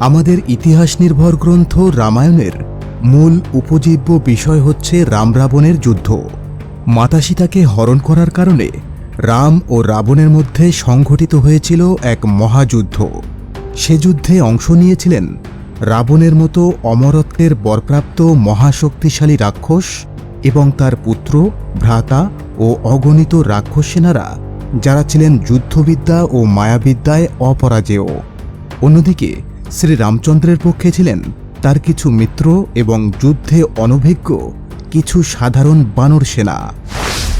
আমাদের ইতিহাস নির্ভর গ্রন্থ রামায়ণের মূল উপজীব্য বিষয় হচ্ছে রাম রাবণের যুদ্ধ। মাতা সীতাকে হরণ করার কারণে রাম ও রাবণের মধ্যে সংঘটিত হয়েছিল এক মহাযুদ্ধ। সে যুদ্ধে অংশ নিয়েছিলেন রাবণের মতো অমরত্বের বরপ্রাপ্ত মহাশক্তিশালী রাক্ষস এবং তার পুত্র, ভ্রাতা ও অগণিত রাক্ষস সেনারা, যারা ছিলেন যুদ্ধবিদ্যা ও মায়াবিদ্যায় অপরাজেয়। অন্যদিকে শ্রী রামচন্দ্রের পক্ষে ছিলেন তার কিছু মিত্র এবং যুদ্ধে অনভিজ্ঞ কিছু সাধারণ বানর সেনা।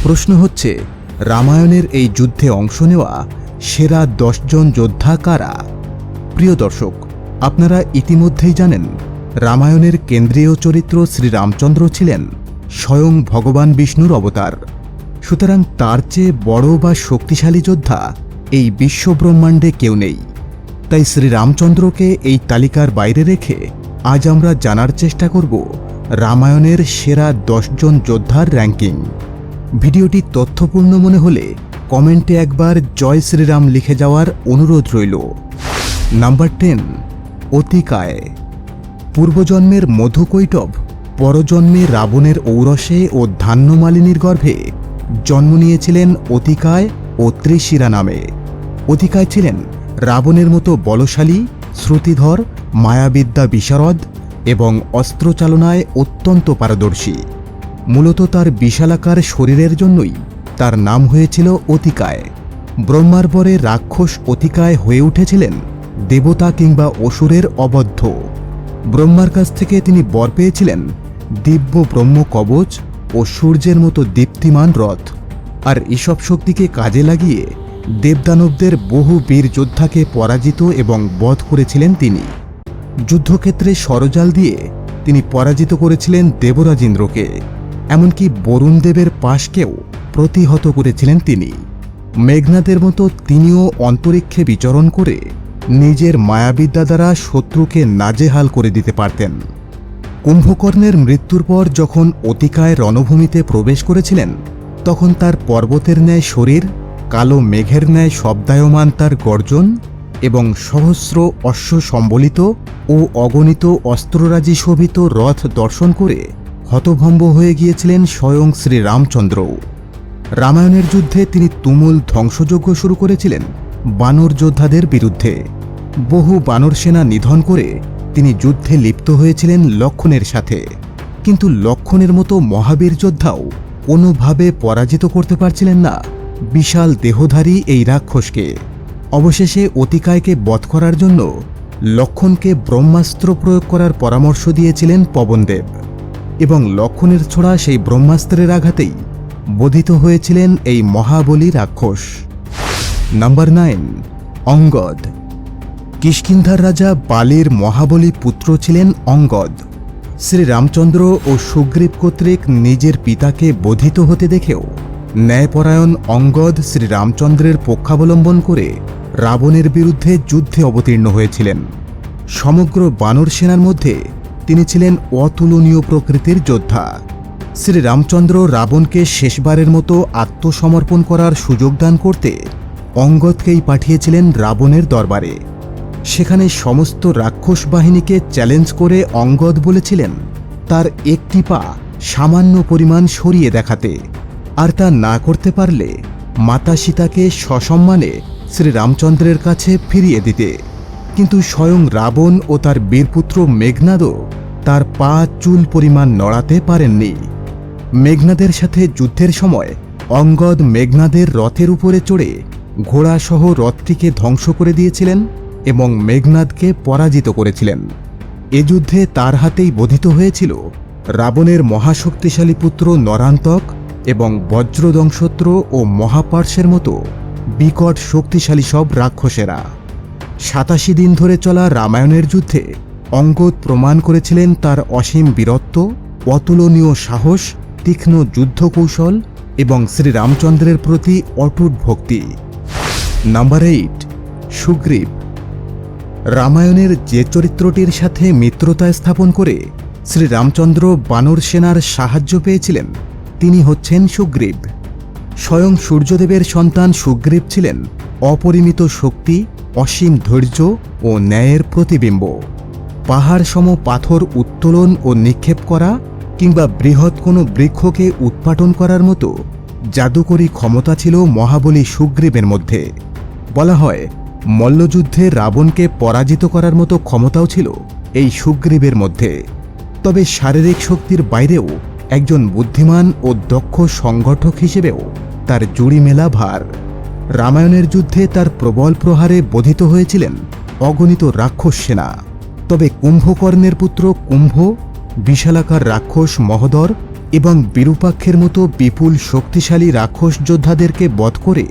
প্রশ্ন হচ্ছে, রামায়ণের এই যুদ্ধে অংশ নেওয়া সেরা দশজন যোদ্ধা কারা? প্রিয় দর্শক, আপনারা ইতিমধ্যেই জানেন, রামায়ণের কেন্দ্রীয় চরিত্র শ্রীরামচন্দ্র ছিলেন স্বয়ং ভগবান বিষ্ণুর অবতার। সুতরাং তার চেয়ে বড় বা শক্তিশালী যোদ্ধা এই বিশ্বব্রহ্মাণ্ডে কেউ নেই। তাই শ্রীরামচন্দ্রকে এই তালিকার বাইরে রেখে আজ আমরা জানার চেষ্টা করব রামায়ণের সেরা দশজন যোদ্ধার র্যাঙ্কিং ভিডিওটি তথ্যপূর্ণ মনে হলে কমেন্টে একবার জয় শ্রীরাম লিখে যাওয়ার অনুরোধ রইল। Number ten, অতিকায়। পূর্বজন্মের মধুকৈটব, পরজন্মে রাবণের ঔরসে ও ধান্যমালিনীর গর্ভে জন্ম নিয়েছিলেন অতিকায় ও ত্রিশিরা নামে। অতিকায় ছিলেন রাবণের মতো বলশালী, শ্রুতিধর, মায়াবিদ্যা বিশারদ এবং অস্ত্রচালনায় অত্যন্ত পারদর্শী। মূলত তার বিশালাকার শরীরের জন্যই তার নাম হয়েছিল অতিকায়। ব্রহ্মার পরে রাক্ষস অতিকায় হয়ে উঠেছিলেন দেবতা কিংবা অসুরের অবদ্ধ। ব্রহ্মার কাছ থেকে তিনি বর পেয়েছিলেন দিব্য ব্রহ্ম কবচ ও সূর্যের মতো দীপ্তিমান রথ। আর এসব শক্তিকে কাজে লাগিয়ে দেবদানবদের বহু বীর যোদ্ধাকে পরাজিত এবং বধ করেছিলেন তিনি। যুদ্ধক্ষেত্রে সরজাল দিয়ে তিনি পরাজিত করেছিলেন দেবরাজেন্দ্রকে। এমনকি বরুণ দেবের পাশকেও প্রতিহত করেছিলেন তিনি। মেঘনাদের মতো তিনিও অন্তরিক্ষে বিচরণ করে নিজের মায়াবিদ্যা দ্বারা শত্রুকে নাজেহাল করে দিতে পারতেন। কুম্ভকর্ণের মৃত্যুর পর যখন অতিকায় রণভূমিতে প্রবেশ করেছিলেন, তখন তার পর্বতের ন্যায় শরীর কালো মেঘের ন্যায় শব্দায়মান তার গর্জন এবং সহস্র অশ্ব সম্বলিত ও অগণিত অস্ত্ররাজি শোভিত রথ দর্শন করে হতভম্ব হয়ে গিয়েছিলেন স্বয়ং শ্রী রামচন্দ্রও রামায়ণের যুদ্ধে তিনি তুমুল ধ্বংসযজ্ঞ শুরু করেছিলেন বানর যোদ্ধাদের বিরুদ্ধে। বহু বানর সেনা নিধন করে তিনি যুদ্ধে লিপ্ত হয়েছিলেন লক্ষণের সাথে। কিন্তু লক্ষণের মতো মহাবীর যোদ্ধাও কোনোভাবে পরাজিত করতে পারছিলেন না। বিশাল দেহধারী এই রাক্ষসকে। অবশেষে অতিকায়কে বধ করার জন্য লক্ষণকে ব্রহ্মাস্ত্র প্রয়োগ করার পরামর্শ দিয়েছিলেন পবনদেব এবং লক্ষণের ছোড়া সেই ব্রহ্মাস্ত্রের আঘাতেই বোধিত হয়েছিলেন এই মহাবলী রাক্ষস। Number nine, Angad. কিষ্কিন্ধার রাজা বালির মহাবলী পুত্র ছিলেন অঙ্গদ। শ্রীরামচন্দ্র ও সুগ্রীব কর্তৃক নিজের পিতাকে বোধিত হতে দেখেও ন্যায়পরায়ণ অঙ্গদ শ্রীরামচন্দ্রের পক্ষাবলম্বন করে রাবণের বিরুদ্ধে যুদ্ধে অবতীর্ণ হয়েছিলেন। সমগ্র বানর সেনার মধ্যে তিনি ছিলেন অতুলনীয় প্রকৃতির যোদ্ধা। শ্রীরামচন্দ্র রাবণকে শেষবারের মতো আত্মসমর্পণ করার সুযোগ দান করতে অঙ্গদকেই পাঠিয়েছিলেন রাবণের দরবারে। সেখানে সমস্ত রাক্ষস বাহিনীকে চ্যালেঞ্জ করে অঙ্গদ বলেছিলেন, তার একটি পা সামান্য পরিমাণ সরিয়ে দেখাতে। আর তা না করতে পারলে মাতা সীতাকে সসম্মানে শ্রীরামচন্দ্রের কাছে ফিরিয়ে দিতে। কিন্তু স্বয়ং রাবণ ও তার বীরপুত্র মেঘনাদও তার পা চুল পরিমাণ নড়াতে পারেননি। মেঘনাদের সাথে যুদ্ধের সময় অঙ্গদ মেঘনাদের রথের উপরে চড়ে ঘোড়াসহ রথটিকে ধ্বংস করে দিয়েছিলেন এবং মেঘনাদকে পরাজিত করেছিলেন। এ যুদ্ধে তার হাতেই বোধিত হয়েছিল রাবণের মহাশক্তিশালী পুত্র নরান্তক এবং বজ্রদংশত্র ও মহাপার্শ্বের মতো বিকট শক্তিশালী সব রাক্ষসেরা। সাতাশি দিন ধরে চলা রামায়ণের যুদ্ধে অঙ্গদ প্রমাণ করেছিলেন তার অসীম বীরত্ব, অতুলনীয় সাহস, তীক্ষ্ণ যুদ্ধকৌশল এবং শ্রীরামচন্দ্রের প্রতি অটুট ভক্তি। Number eight, Sugriv. রামায়ণের যে চরিত্রটির সাথে মিত্রতা স্থাপন করে শ্রীরামচন্দ্র বানর সেনার সাহায্য পেয়েছিলেন তিনি হচ্ছেন সুগ্রীব। স্বয়ং সূর্যদেবের সন্তান সুগ্রীব ছিলেন অপরিমিত শক্তি, অসীম ধৈর্য ও ন্যায়ের প্রতিবিম্ব। পাহাড় সম পাথর উত্তোলন ও নিক্ষেপ করা কিংবা বৃহৎ কোনো বৃক্ষকে উৎপাটন করার মতো জাদুকরী ক্ষমতা ছিল মহাবলী সুগ্রীবের মধ্যে। বলা হয়, মল্লযুদ্ধে রাবণকে পরাজিত করার মতো ক্ষমতাও ছিল এই সুগ্রীবের মধ্যে। তবে শারীরিক শক্তির বাইরেও একজন বুদ্ধিমান ও দক্ষ সংগঠক হিসেবেও তার জুড়ি মেলা ভার। রামায়ণের যুদ্ধে তার প্রবল প্রহারে বোধিত হয়েছিলেন অগণিত রাক্ষস সেনা। তবে কুম্ভকর্ণের পুত্র কুম্ভ, বিশালাকার রাক্ষস মহোদর এবং বিরূপাক্ষের মতো বিপুল শক্তিশালী রাক্ষস যোদ্ধাদেরকে বধ করে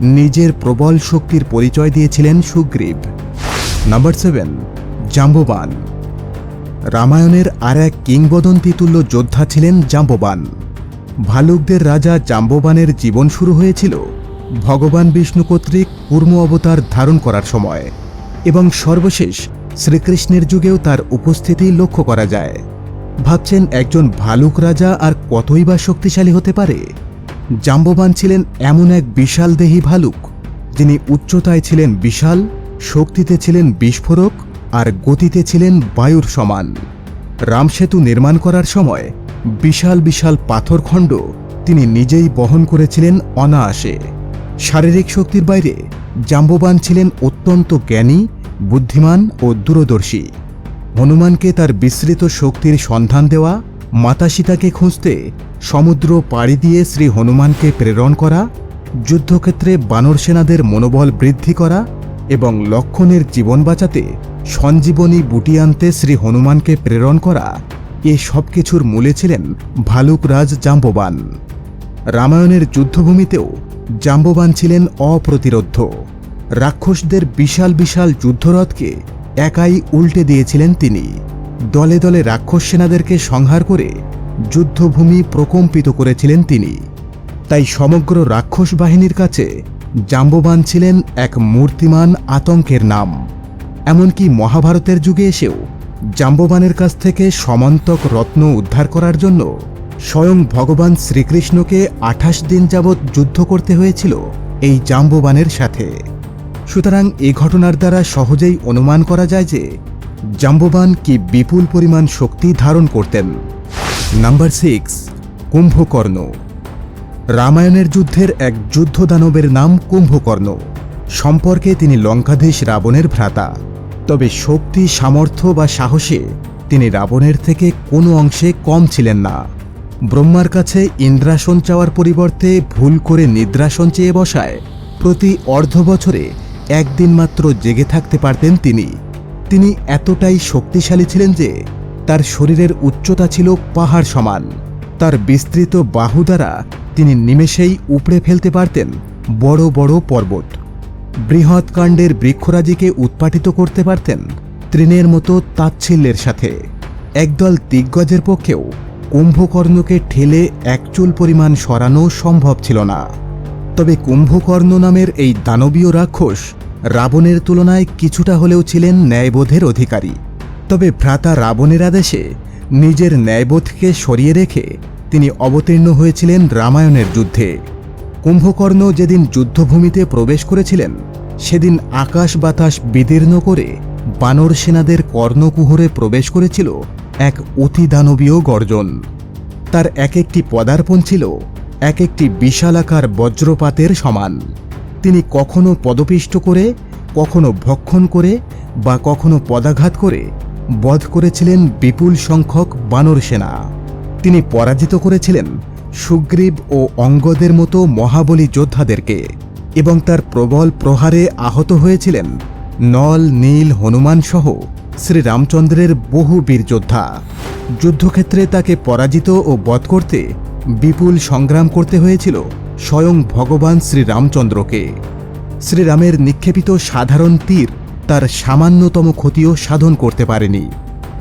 নিজের প্রবল শক্তির পরিচয় দিয়েছিলেন সুগ্রীব। Number seven, Jambavan. রামায়ণের আর এক কিংবদন্তিতুল্য যোদ্ধা ছিলেন জাম্ববান। ভালুকদের রাজা জাম্ববানের জীবন শুরু হয়েছিল ভগবান বিষ্ণু কর্তৃক কুর্ম অবতার ধারণ করার সময় এবং সর্বশেষ শ্রীকৃষ্ণের যুগেও তার উপস্থিতি লক্ষ্য করা যায়। ভাবছেন একজন ভালুক রাজা আর কতই বা শক্তিশালী হতে পারে? জাম্ববান ছিলেন এমন এক বিশাল দেহী ভালুক, যিনি উচ্চতায় ছিলেন বিশাল, শক্তিতে ছিলেন বিস্ফোরক আর গতিতে ছিলেন বায়ুর সমান। রামসেতু নির্মাণ করার সময় বিশাল বিশাল পাথরখণ্ড তিনি নিজেই বহন করেছিলেন অনায়াসে। শারীরিক শক্তির বাইরে জাম্ববান ছিলেন অত্যন্ত জ্ঞানী, বুদ্ধিমান ও দূরদর্শী। হনুমানকে তার বিস্তৃত শক্তির সন্ধান দেওয়া, মাতা সীতাকে খুঁজতে সমুদ্র পাড়ি দিয়ে শ্রী হনুমানকে প্রেরণ করা, যুদ্ধক্ষেত্রে বানর সেনাদের মনোবল বৃদ্ধি করা এবং লক্ষণের জীবন বাঁচাতে সঞ্জীবনী বুটি আনতে শ্রী হনুমানকে প্রেরণ করা এ সব কিছুর মূলে ছিলেন ভালুকরাজ জাম্ববান। রামায়ণের যুদ্ধভূমিতেও জাম্ববান ছিলেন অপ্রতিরোধ্য। রাক্ষসদের বিশাল বিশাল যুদ্ধরথকে একাই উল্টে দিয়েছিলেন তিনি। দলে দলে রাক্ষস সেনাদেরকে সংহার করে যুদ্ধভূমি প্রকম্পিত করেছিলেন তিনি। তাই সমগ্র রাক্ষস বাহিনীর কাছে জাম্ববান ছিলেন এক মূর্তিমান আতঙ্কের নাম। এমনকি মহাভারতের যুগে এসেও জাম্ববানের কাছ থেকে সমান্তক রত্ন উদ্ধার করার জন্য স্বয়ং ভগবান শ্রীকৃষ্ণকে আঠাশ দিন যাবৎ যুদ্ধ করতে হয়েছিল এই জাম্ববানের সাথে। সুতরাং এ ঘটনার দ্বারা সহজেই অনুমান করা যায় যে জাম্ববান কি বিপুল পরিমাণ শক্তি ধারণ করতেন। Number six, Kumbhakarna. রামায়ণের যুদ্ধের এক যুদ্ধ দানবের নাম কুম্ভকর্ণ। সম্পর্কে তিনি লঙ্কাধীশ রাবণের ভ্রাতা। তবে শক্তি, সামর্থ্য বা সাহসে তিনি রাবণের থেকে কোনো অংশে কম ছিলেন না। ব্রহ্মার কাছে ইন্দ্রাসন চাওয়ার পরিবর্তে ভুল করে নিদ্রাসন চেয়ে বসায় প্রতি অর্ধ বছরে একদিন মাত্র জেগে থাকতে পারতেন তিনি। তিনি এতটাই শক্তিশালী ছিলেন যে তার শরীরের উচ্চতা ছিল পাহাড় সমান। তার বিস্তৃত বাহু দ্বারা তিনি নিমেষেই উপড়ে ফেলতে পারতেন বড় বড় পর্বত। বৃহৎ কাণ্ডের বৃক্ষরাজিকে উৎপাটিত করতে পারতেন তৃণের মতো তাচ্ছিল্যের সাথে। একদল দিগ্গজের পক্ষেও কুম্ভকর্ণকে ঠেলে একচুল পরিমাণ সরানো সম্ভব ছিল না। তবে কুম্ভকর্ণ নামের এই দানবীয় রাক্ষস রাবণের তুলনায় কিছুটা হলেও ছিলেন ন্যায়বোধের অধিকারী। তবে ভ্রাতা রাবণের আদেশে নিজের ন্যায়বোধকে সরিয়ে রেখে তিনি অবতীর্ণ হয়েছিলেন রামায়ণের যুদ্ধে। কুম্ভকর্ণ যেদিন যুদ্ধভূমিতে প্রবেশ করেছিলেন, সেদিন আকাশ বাতাস বিদীর্ণ করে বানর সেনাদের কর্ণকুহরে প্রবেশ করেছিল এক অতি দানবীয় গর্জন। তার এক একটি পদার্পণ ছিল এক একটি বিশালাকার বজ্রপাতের সমান। তিনি কখনো পদপিষ্ট করে, কখনো ভক্ষণ করে বা কখনো পদাঘাত করে বধ করেছিলেন বিপুল সংখ্যক বানর সেনা। তিনি পরাজিত করেছিলেন সুগ্রীব ও অঙ্গদের মতো মহাবলী যোদ্ধাদেরকে এবং তার প্রবল প্রহারে আহত হয়েছিলেন নল, নীল, হনুমান সহ শ্রীরামচন্দ্রের বহু বীর যোদ্ধা। যুদ্ধক্ষেত্রে তাকে পরাজিত ও বধ করতে বিপুল সংগ্রাম করতে হয়েছিল স্বয়ং ভগবান শ্রীরামচন্দ্রকে। শ্রীরামের নিক্ষেপিত সাধারণ তীর তার সামান্যতম ক্ষতিও সাধন করতে পারেনি।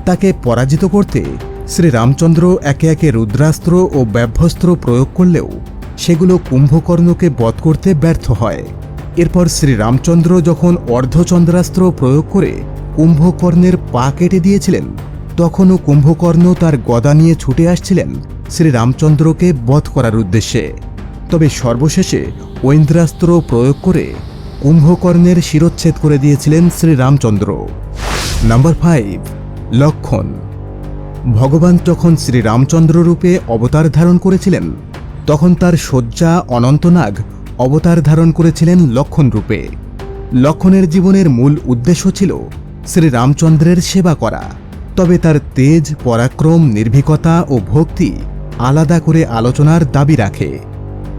তাকে পরাজিত করতে শ্রীরামচন্দ্র একে একে রুদ্রাস্ত্র ও ব্যভ্যস্ত্র প্রয়োগ করলেও সেগুলো কুম্ভকর্ণকে বধ করতে ব্যর্থ হয়। এরপর শ্রীরামচন্দ্র যখন অর্ধচন্দ্রাস্ত্র প্রয়োগ করে কুম্ভকর্ণের পা কেটে দিয়েছিলেন, তখনও কুম্ভকর্ণ তার গদা নিয়ে ছুটে আসছিলেন শ্রীরামচন্দ্রকে বধ করার উদ্দেশ্যে। তবে সর্বশেষে ঐন্দ্রাস্ত্র প্রয়োগ করে কুম্ভকর্ণের শিরোচ্ছেদ করে দিয়েছিলেন শ্রীরামচন্দ্র। নাম্বার ফাইভ, লক্ষণ। ভগবান যখন শ্রীরামচন্দ্র রূপে অবতার ধারণ করেছিলেন। তখন তার শয্যা অনন্তনাগ অবতার ধারণ করেছিলেন লক্ষণ রূপে। লক্ষণের জীবনের মূল উদ্দেশ্য ছিল শ্রীরামচন্দ্রের সেবা করা। তবে তার তেজ, পরাক্রম, নির্ভীকতা ও ভক্তি আলাদা করে আলোচনার দাবি রাখে।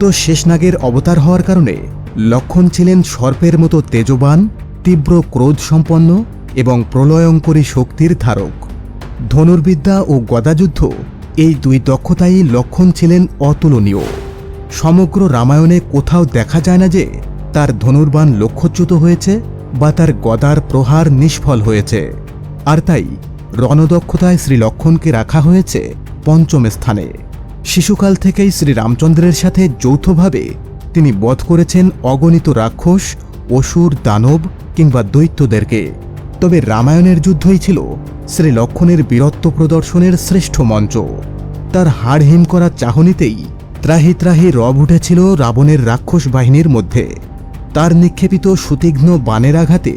তো শেষনাগের অবতার হওয়ার কারণে লক্ষণ ছিলেন সর্পের মতো তেজবান, তীব্র ক্রোধ সম্পন্ন এবং প্রলয়ঙ্করী শক্তির ধারক। ধনুর্বিদ্যা ও গদাযুদ্ধ, এই দুই দক্ষতাই লক্ষণ ছিলেন অতুলনীয়। সমগ্র রামায়ণে কোথাও দেখা যায় না যে তার ধনুর্বাণ লক্ষ্যচ্যুত হয়েছে বা তার গদার প্রহার নিষ্ফল হয়েছে। আর তাই রণদক্ষতায় শ্রী লক্ষণকে রাখা হয়েছে পঞ্চম স্থানে। শিশুকাল থেকেই শ্রী রামচন্দ্রের সাথে যৌথভাবে তিনি বধ করেছেন অগণিত রাক্ষস, অসুর, দানব কিংবা দৈত্যদেরকে। তবে রামায়ণের যুদ্ধই ছিল শ্রী লক্ষণের বীরত্ব প্রদর্শনের শ্রেষ্ঠ মঞ্চ। তার হাড় হিম চাহনিতেই ত্রাহি ত্রাহি রব উঠেছিল রাবণের রাক্ষস বাহিনীর মধ্যে। তার নিক্ষেপিত সুতীঘ্ন বানের আঘাতে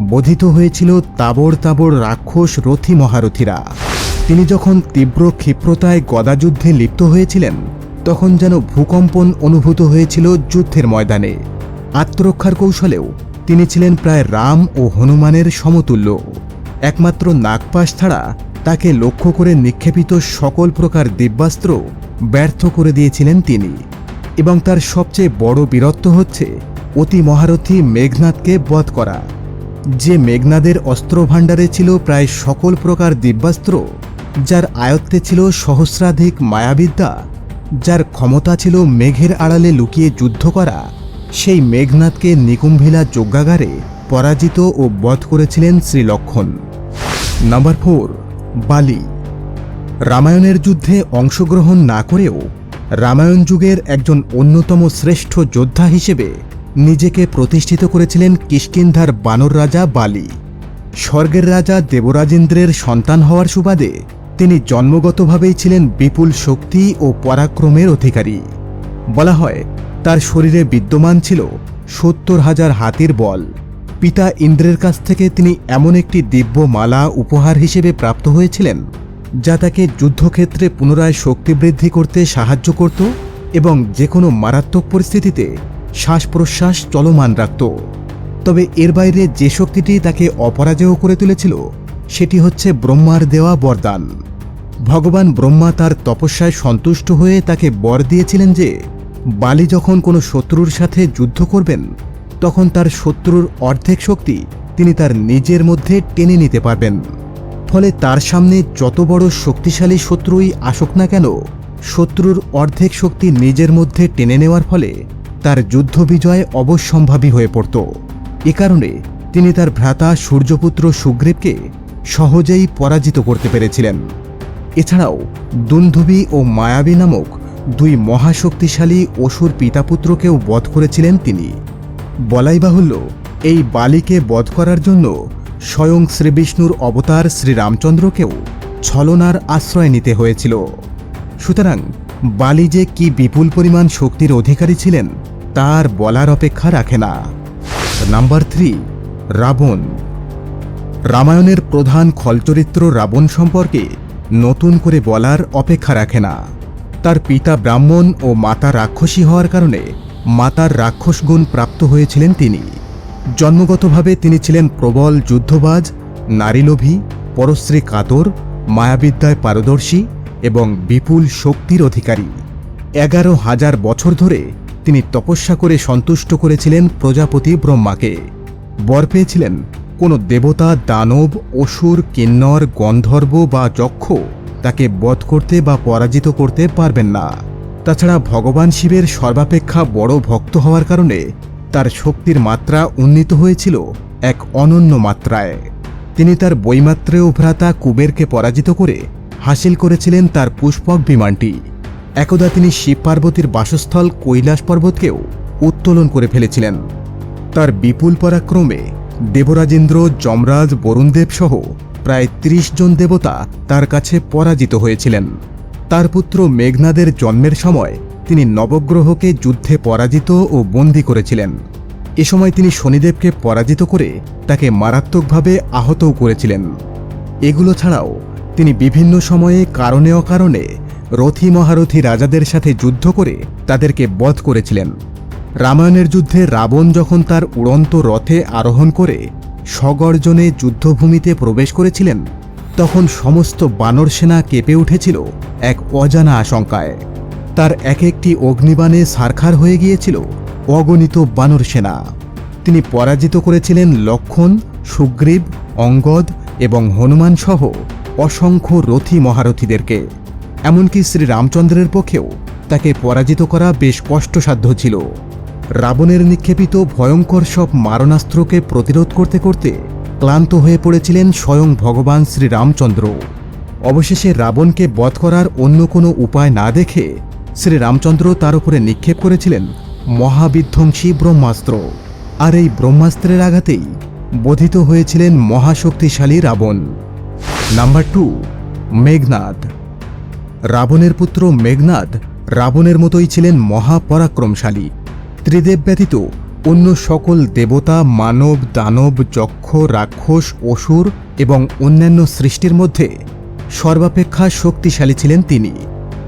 বোধিত হয়েছিল তাবড় তাবড় রাক্ষস রথী মহারথীরা। তিনি যখন তীব্র ক্ষিপ্রতায় গদাযুদ্ধে লিপ্ত হয়েছিলেন, তখন যেন ভূকম্পন অনুভূত হয়েছিল যুদ্ধের ময়দানে। আত্মরক্ষার কৌশলেও তিনি ছিলেন প্রায় রাম ও হনুমানের সমতুল্য। একমাত্র নাগপাশ ছাড়া তাকে লক্ষ্য করে নিক্ষেপিত সকল প্রকার দিব্যাস্ত্র ব্যর্থ করে দিয়েছিলেন তিনি। এবং তার সবচেয়ে বড় বীরত্ব হচ্ছে অতি মহারথী মেঘনাথকে বধ করা। যে মেঘনাদের অস্ত্রভাণ্ডারে ছিল প্রায় সকল প্রকার দিব্যাস্ত্র, যার আয়ত্তে ছিল সহস্রাধিক মায়াবিদ্যা, যার ক্ষমতা ছিল মেঘের আড়ালে লুকিয়ে যুদ্ধ করা সেই মেঘনাথকে নিকুম্ভিলা যজ্ঞাগারে পরাজিত ও বধ করেছিলেন শ্রীলক্ষণ। নাম্বার ফোর, বালি। রামায়ণের যুদ্ধে অংশগ্রহণ না করেও রামায়ণ যুগের একজন অন্যতম শ্রেষ্ঠ যোদ্ধা হিসেবে নিজেকে প্রতিষ্ঠিত করেছিলেন কিষ্কিন্ধার বানর রাজা বালি। স্বর্গের রাজা দেবরাজেন্দ্রের সন্তান হওয়ার সুবাদে তিনি জন্মগতভাবেই ছিলেন বিপুল শক্তি ও পরাক্রমের অধিকারী। বলা হয় তার শরীরে বিদ্যমান ছিল সত্তর হাজার হাতির বল। পিতা ইন্দ্রের কাছ থেকে তিনি এমন একটি দিব্য মালা উপহার হিসেবে প্রাপ্ত হয়েছিলেন, যা তাকে যুদ্ধক্ষেত্রে পুনরায় শক্তি বৃদ্ধি করতে সাহায্য করত এবং যে কোনো মারাত্মক পরিস্থিতিতে শ্বাস প্রশ্বাস চলমান রাখত। তবে এর বাইরে যে শক্তিটি তাকে অপরাজেয় করে তুলেছিল, সেটি হচ্ছে ব্রহ্মার দেওয়া বরদান। ভগবান ব্রহ্মা তার তপস্যায় সন্তুষ্ট হয়ে তাকে বর দিয়েছিলেন যে বালি যখন কোনো শত্রুর সাথে যুদ্ধ করবেন, তখন তার শত্রুর অর্ধেক শক্তি তিনি তার নিজের মধ্যে টেনে নিতে পারবেন। ফলে তার সামনে যত বড় শক্তিশালী শত্রুই আসুক না কেন, শত্রুর অর্ধেক শক্তি নিজের মধ্যে টেনে নেওয়ার ফলে তার যুদ্ধ বিজয় অবশ্যম্ভাবী হয়ে পড়ত। এ কারণে তিনি তার ভ্রাতা সূর্যপুত্র সুগ্রীবকে সহজেই পরাজিত করতে পেরেছিলেন। এছাড়াও দুন্ধুবি ও মায়াবী নামক দুই মহাশক্তিশালী অসুর পিতাপুত্রকেও বধ করেছিলেন তিনি। বলাই বাহুল্য, এই বালিকে বধ করার জন্য স্বয়ং শ্রীবিষ্ণুর অবতার শ্রীরামচন্দ্রকেও ছলনার আশ্রয় নিতে হয়েছিল। সুতরাং বালি যে কি বিপুল পরিমাণ শক্তির অধিকারী ছিলেন, তার বলার অপেক্ষা রাখে না। Number three, Ravan. রামায়ণের প্রধান খলচরিত্র রাবণ সম্পর্কে নতুন করে বলার অপেক্ষা রাখে না। তার পিতা ব্রাহ্মণ ও মাতা রাক্ষসী হওয়ার কারণে মাতার রাক্ষস গুণ প্রাপ্ত হয়েছিলেন তিনি। জন্মগতভাবে তিনি ছিলেন প্রবল যুদ্ধবাজ, নারীলোভী, পরশ্রী কাতর, মায়াবিদ্যায় পারদর্শী এবং বিপুল শক্তির অধিকারী। এগারো হাজার বছর ধরে তিনি তপস্যা করে সন্তুষ্ট করেছিলেন প্রজাপতি ব্রহ্মাকে। বর পেয়েছিলেন কোনো দেবতা, দানব, অসুর, কিন্নর, গন্ধর্ব বা যক্ষ তাকে বধ করতে বা পরাজিত করতে পারবেন না। তাছাড়া ভগবান শিবের সর্বাপেক্ষা বড় ভক্ত হওয়ার কারণে তার শক্তির মাত্রা উন্নীত হয়েছিল এক অনন্য মাত্রায়। তিনি তার বৈমাত্রেয় ভ্রাতা কুবেরকে পরাজিত করে হাসিল করেছিলেন তার পুষ্পক বিমানটি। একদা তিনি শিব পার্বতীর বাসস্থল কৈলাস পর্বতকেও উত্তোলন করে ফেলেছিলেন। তার বিপুল পরাক্রমে দেবরাজেন্দ্র, যমরাজ, বরুণদেব সহ প্রায় ত্রিশ জন দেবতা তার কাছে পরাজিত হয়েছিলেন। তার পুত্র মেঘনাদের জন্মের সময় তিনি নবগ্রহকে যুদ্ধে পরাজিত ও বন্দী করেছিলেন। এ সময় তিনি শনিদেবকে পরাজিত করে তাকে মারাত্মকভাবে আহতও করেছিলেন। এগুলো ছাড়াও তিনি বিভিন্ন সময়ে কারণে অকারণে রথী মহারথী রাজাদের সাথে যুদ্ধ করে তাদেরকে বধ করেছিলেন। রামায়ণের যুদ্ধে রাবণ যখন তার উড়ন্ত রথে আরোহণ করে স্বগর্জনে যুদ্ধভূমিতে প্রবেশ করেছিলেন, তখন সমস্ত বানর সেনা কেঁপে উঠেছিল এক অজানা আশঙ্কায়। তার এক একটি অগ্নিবাণে সারখার হয়ে গিয়েছিল অগণিত বানর সেনা। তিনি পরাজিত করেছিলেন লক্ষণ, সুগ্রীব, অঙ্গদ এবং হনুমান সহ অসংখ্য রথী মহারথীদেরকে। এমনকি শ্রীরামচন্দ্রের পক্ষেও তাকে পরাজিত করা বেশ কষ্টসাধ্য ছিল। রাবণের নিক্ষেপিত ভয়ঙ্কর সব মারণাস্ত্রকে প্রতিরোধ করতে করতে ক্লান্ত হয়ে পড়েছিলেন স্বয়ং ভগবান শ্রীরামচন্দ্র। অবশেষে রাবণকে বধ করার অন্য কোনো উপায় না দেখে শ্রী রামচন্দ্র তার উপরে নিক্ষেপ করেছিলেন মহাবিধ্বংসী ব্রহ্মাস্ত্র। আর এই ব্রহ্মাস্ত্রের আঘাতেই বোধিত হয়েছিলেন মহাশক্তিশালী রাবণ। Number two, Meghnad. রাবণের পুত্র মেঘনাদ রাবণের মতোই ছিলেন মহাপরাক্রমশালী। ত্রিদেব ব্যতীত অন্য সকল দেবতা মানব, দানব, যক্ষ, রাক্ষস, অসুর এবং অন্যান্য সৃষ্টির মধ্যে সর্বাপেক্ষা শক্তিশালী ছিলেন তিনি।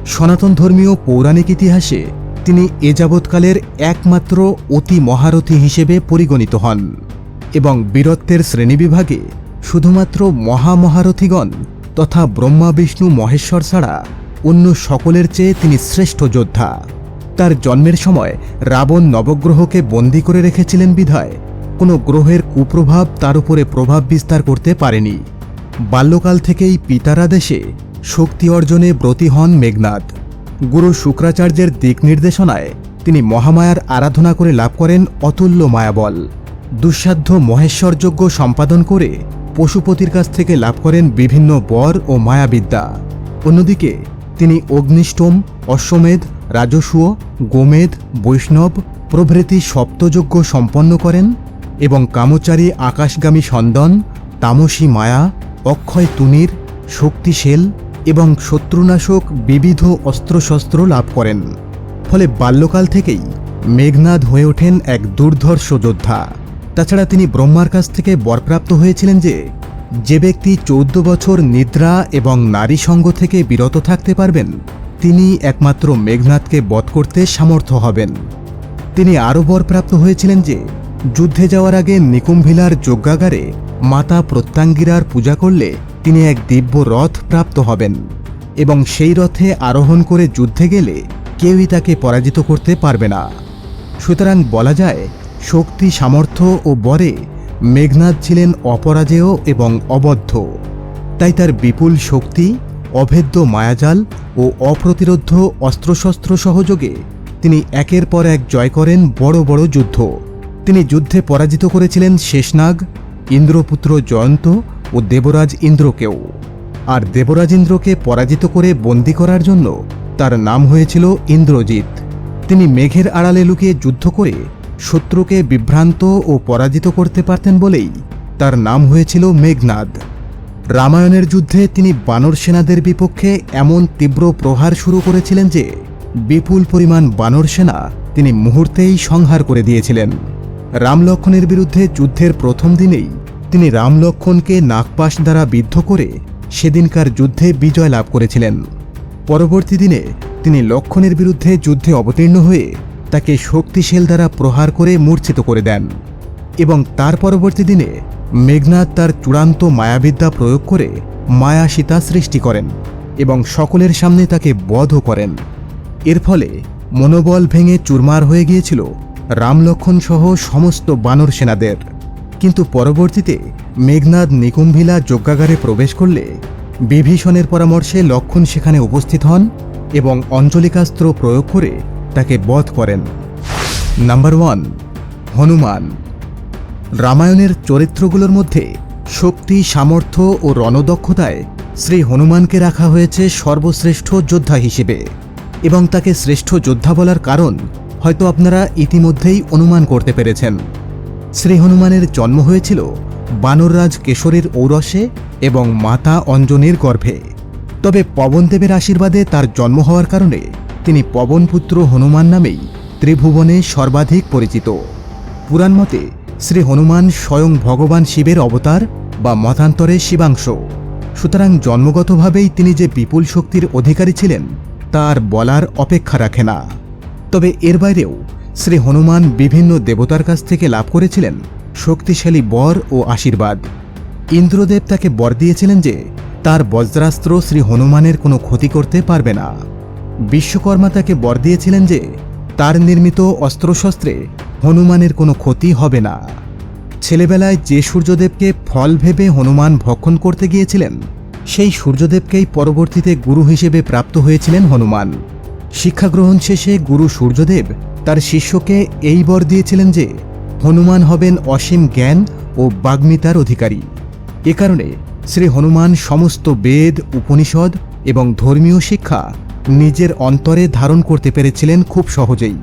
সনাতন ধর্মীয় পৌরাণিক ইতিহাসে তিনি এ যাবৎকালের একমাত্র অতি মহারথী হিসেবে পরিগণিত হন এবং বীরত্বের শ্রেণীবিভাগে শুধুমাত্র মহামহারথীগণ তথা ব্রহ্মা, বিষ্ণু, মহেশ্বর ছাড়া অন্য সকলের চেয়ে তিনি শ্রেষ্ঠ যোদ্ধা। তার জন্মের সময় রাবণ নবগ্রহকে বন্দি করে রেখেছিলেন বিধায়। কোনো গ্রহের কুপ্রভাব তার উপরে প্রভাব বিস্তার করতে পারেনি। বাল্যকাল থেকেই পিতার আদেশে শক্তি অর্জনে ব্রতী হন মেঘনাদ। গুরু শুক্রাচার্যের দিক নির্দেশনায় তিনি মহামায়ার আরাধনা করে লাভ করেন অতুল্য মায়াবল। দুঃসাধ্য মহেশ্বরযজ্ঞ সম্পাদন করে পশুপতির কাছ থেকে লাভ করেন বিভিন্ন বর ও মায়াবিদ্যা। অন্যদিকে তিনি অগ্নিষ্টম, অশ্বমেধ রাজস্ব গোমেধ বৈষ্ণব, প্রভৃতি সপ্তযজ্ঞ সম্পন্ন করেন এবং কামচারী আকাশগামী সন্দন, তামসী মায়া, অক্ষয় তুনির শক্তিশেল এবং শত্রুনাশক বিবিধ অস্ত্রশস্ত্র লাভ করেন। ফলে বাল্যকাল থেকেই মেঘনাদ হয়ে ওঠেন এক দুর্ধর্ষ যোদ্ধা। তাছাড়া তিনি ব্রহ্মার কাছ থেকে বরপ্রাপ্ত হয়েছিলেন যে যে ব্যক্তি চৌদ্দ বছর নিদ্রা এবং নারী সঙ্গ থেকে বিরত থাকতে পারবেন তিনি একমাত্র মেঘনাথকে বধ করতে সামর্থ্য হবেন। তিনি আরও বরপ্রাপ্ত হয়েছিলেন যে, যুদ্ধে যাওয়ার আগে নিকুম্ভিলার যজ্ঞাগারে মাতা প্রত্যাঙ্গিরার পূজা করলে তিনি এক দিব্য রথ প্রাপ্ত হবেন এবং সেই রথে আরোহণ করে যুদ্ধে গেলে কেউই তাকে পরাজিত করতে পারবে না। সুতরাং বলা যায়, শক্তি, সামর্থ্য ও বরে মেঘনাদ ছিলেন অপরাজেয় এবং অবদ্ধ। তাই তার বিপুল শক্তি অভেদ্য মায়াজাল ও অপ্রতিরোধ্য অস্ত্রশস্ত্র সহযোগে তিনি একের পর এক জয় করেন বড় বড় যুদ্ধ। তিনি যুদ্ধে পরাজিত করেছিলেন শেষনাগ, ইন্দ্রপুত্র জয়ন্ত ও দেবরাজ ইন্দ্রকেও। আর দেবরাজ ইন্দ্রকে পরাজিত করে বন্দী করার জন্য তার নাম হয়েছিল ইন্দ্রজিৎ। তিনি মেঘের আড়ালে লুকিয়ে যুদ্ধ করে শত্রুকে বিভ্রান্ত ও পরাজিত করতে পারতেন বলেই তার নাম হয়েছিল মেঘনাদ। রামায়ণের যুদ্ধে তিনি বানর সেনাদের বিপক্ষে এমন তীব্র প্রহার শুরু করেছিলেন যে, বিপুল পরিমাণ বানর সেনা তিনি মুহূর্তেই সংহার করে দিয়েছিলেন। রামলক্ষণের বিরুদ্ধে যুদ্ধের প্রথম দিনেই তিনি রামলক্ষণকে নাগপাশ দ্বারা বিদ্ধ করে সেদিনকার যুদ্ধে বিজয় লাভ করেছিলেন। পরবর্তী দিনে তিনি লক্ষণের বিরুদ্ধে যুদ্ধে অবতীর্ণ হয়ে তাকে শক্তিশীল দ্বারা প্রহার করে মূর্ছিত করে দেন। এবং তার পরবর্তী দিনে মেঘনাথ তার চূড়ান্ত মায়াবিদ্যা প্রয়োগ করে মায়া সীতা সৃষ্টি করেন এবং সকলের সামনে তাকে বধও করেন। এর ফলে মনোবল ভেঙে চুরমার হয়ে গিয়েছিল রামলক্ষণ সহ সমস্ত বানর সেনাদের। কিন্তু পরবর্তীতে মেঘনাদ নিকুম্ভিলা যজ্ঞাগারে প্রবেশ করলে বিভীষণের পরামর্শে লক্ষণ সেখানে উপস্থিত হন এবং অঞ্জলিকাস্ত্র প্রয়োগ করে তাকে বধ করেন। Number one, Hanuman. রামায়ণের চরিত্রগুলোর মধ্যে শক্তি, সামর্থ্য ও রণদক্ষতায় শ্রী হনুমানকে রাখা হয়েছে সর্বশ্রেষ্ঠ যোদ্ধা হিসেবে এবং তাকে শ্রেষ্ঠ যোদ্ধা বলার কারণ হয়তো আপনারা ইতিমধ্যেই অনুমান করতে পেরেছেন। শ্রী হনুমানের জন্ম হয়েছিল বানররাজ কেশরের ঔরসে এবং মাতা অঞ্জনের গর্ভে। তবে পবনদেবের আশীর্বাদে তার জন্ম হওয়ার কারণে তিনি পবনপুত্র হনুমান নামেই ত্রিভুবনে সর্বাধিক পরিচিত। পুরাণ মতে শ্রী হনুমান স্বয়ং ভগবান শিবের অবতার বা মতান্তরে শিবাংশ। সুতরাং জন্মগতভাবেই তিনি যে বিপুল শক্তির অধিকারী ছিলেন, তার বলার অপেক্ষা রাখে না। তবে এর বাইরেও শ্রী হনুমান বিভিন্ন দেবতার কাছ থেকে লাভ করেছিলেন শক্তিশালী বর ও আশীর্বাদ। ইন্দ্রদেব তাকে বর দিয়েছিলেন যে, তার বজ্রাস্ত্র শ্রী হনুমানের কোনো ক্ষতি করতে পারবে না। বিশ্বকর্মা তাকে বর দিয়েছিলেন যে, তার নির্মিত অস্ত্রশস্ত্রে হনুমানের কোনো ক্ষতি হবে না। ছেলেবেলায় যে সূর্যদেবকে ফল ভেবে হনুমান ভক্ষণ করতে গিয়েছিলেন, সেই সূর্যদেবকেই পরবর্তীতে গুরু হিসেবে প্রাপ্ত হয়েছিলেন হনুমান। শিক্ষাগ্রহণ শেষে গুরু সূর্যদেব তার শিষ্যকে এই বর দিয়েছিলেন যে, হনুমান হবেন অসীম জ্ঞান ও বাগ্মিতার অধিকারী। এ কারণে শ্রী হনুমান সমস্ত বেদ, উপনিষদ এবং ধর্মীয় শিক্ষা নিজের অন্তরে ধারণ করতে পেরেছিলেন খুব সহজেই।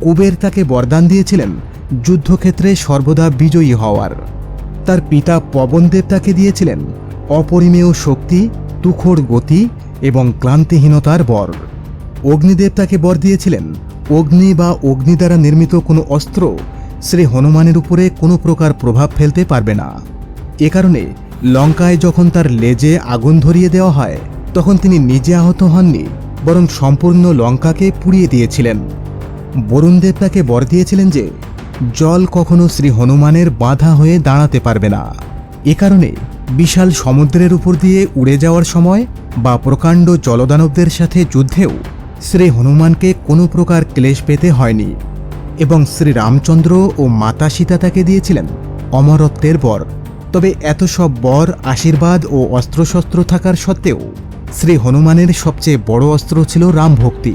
কুবের তাকে বরদান দিয়েছিলেন যুদ্ধক্ষেত্রে সর্বদা বিজয়ী হওয়ার। তার পিতা পবনদেব তাকে দিয়েছিলেন অপরিমেয় শক্তি, তুখোড় গতি এবং ক্লান্তিহীনতার বর। অগ্নিদেব তাকে বর দিয়েছিলেন। অগ্নি বা অগ্নি দ্বারা নির্মিত কোনো অস্ত্র শ্রী হনুমানের উপরে কোনো প্রকার প্রভাব ফেলতে পারবে না। এ কারণে লঙ্কায় যখন তার লেজে আগুন ধরিয়ে দেওয়া হয়, তখন তিনি নিজে আহত হননি, বরং সম্পূর্ণ লঙ্কাকে পুড়িয়ে দিয়েছিলেন। বরুণদেব তাকে বর দিয়েছিলেন যে, জল কখনো শ্রী হনুমানের বাধা হয়ে দাঁড়াতে পারবে না। এ কারণে বিশাল সমুদ্রের উপর দিয়ে উড়ে যাওয়ার সময় বা প্রকাণ্ড জলদানবদের সাথে যুদ্ধেও শ্রী হনুমানকে কোনো প্রকার ক্লেশ পেতে হয়নি এবং শ্রী রামচন্দ্র ও মাতা সীতা তাকে দিয়েছিলেন অমরত্বের বর। তবে এত সব বর, আশীর্বাদ ও অস্ত্রশস্ত্র থাকার সত্ত্বেও শ্রী হনুমানের সবচেয়ে বড় অস্ত্র ছিল রামভক্তি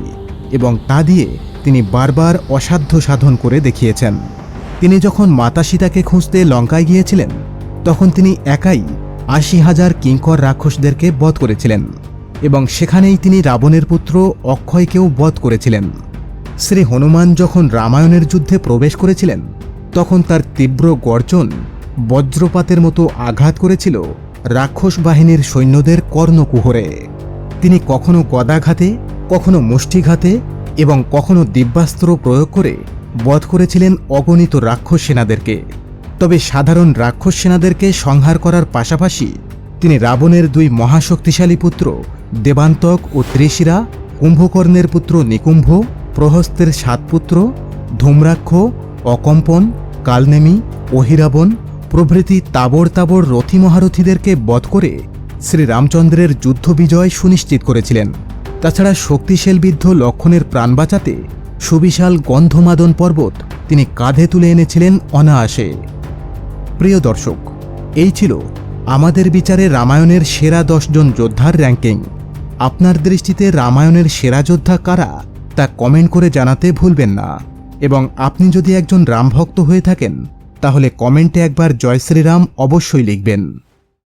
এবং তা দিয়ে তিনি বারবার অসাধ্য সাধন করে দেখিয়েছেন। তিনি যখন মাতা সীতাকে খুঁজতে লঙ্কায় গিয়েছিলেন, তখন তিনি একাই আশি হাজার কিঙ্কর রাক্ষসদেরকে বধ করেছিলেন এবং সেখানেই তিনি রাবণের পুত্র অক্ষয়কেও বধ করেছিলেন। শ্রী হনুমান যখন রামায়ণের যুদ্ধে প্রবেশ করেছিলেন, তখন তার তীব্র গর্জন, বজ্রপাতের মতো আঘাত করেছিল রাক্ষস বাহিনীর সৈন্যদের কর্ণকুহরে। তিনি কখনো গদাঘাতে, কখনো মুষ্টিঘাতে এবং কখনো দিব্যাস্ত্র প্রয়োগ করে বধ করেছিলেন অগণিত রাক্ষস সেনাদেরকে। তবে সাধারণ রাক্ষস সেনাদেরকে সংহার করার পাশাপাশি তিনি রাবণের দুই মহাশক্তিশালী পুত্র দেবান্তক ও ত্রিশিরা, কুম্ভকর্ণের পুত্র নিকুম্ভ, প্রহস্তের সাত পুত্র ধূম্রাক্ষ, অকম্পন, কালনেমি, অহিরাবণ, প্রভৃতি তাবর তাবর রথী মহারথীদেরকে বধ করে শ্রীরামচন্দ্রের যুদ্ধ বিজয় সুনিশ্চিত করেছিলেন। তাছাড়া শক্তিশালবিদ্ধ লক্ষণের প্রাণ বাঁচাতে সুবিশাল গন্ধমাদন পর্বত তিনি কাঁধে তুলে এনেছিলেন অনায়াসে। প্রিয় দর্শক, এই ছিল আমাদের বিচারে রামায়ণের সেরা দশজন যোদ্ধার র্যাঙ্কিং আপনার দৃষ্টিতে রামায়ণের সেরা যোদ্ধা কারা তা কমেন্ট করে জানাতে ভুলবেন না। এবং আপনি যদি একজন রামভক্ত হয়ে থাকেন, তাহলে কমেন্টে একবার জয় শ্রীরাম অবশ্যই লিখবেন।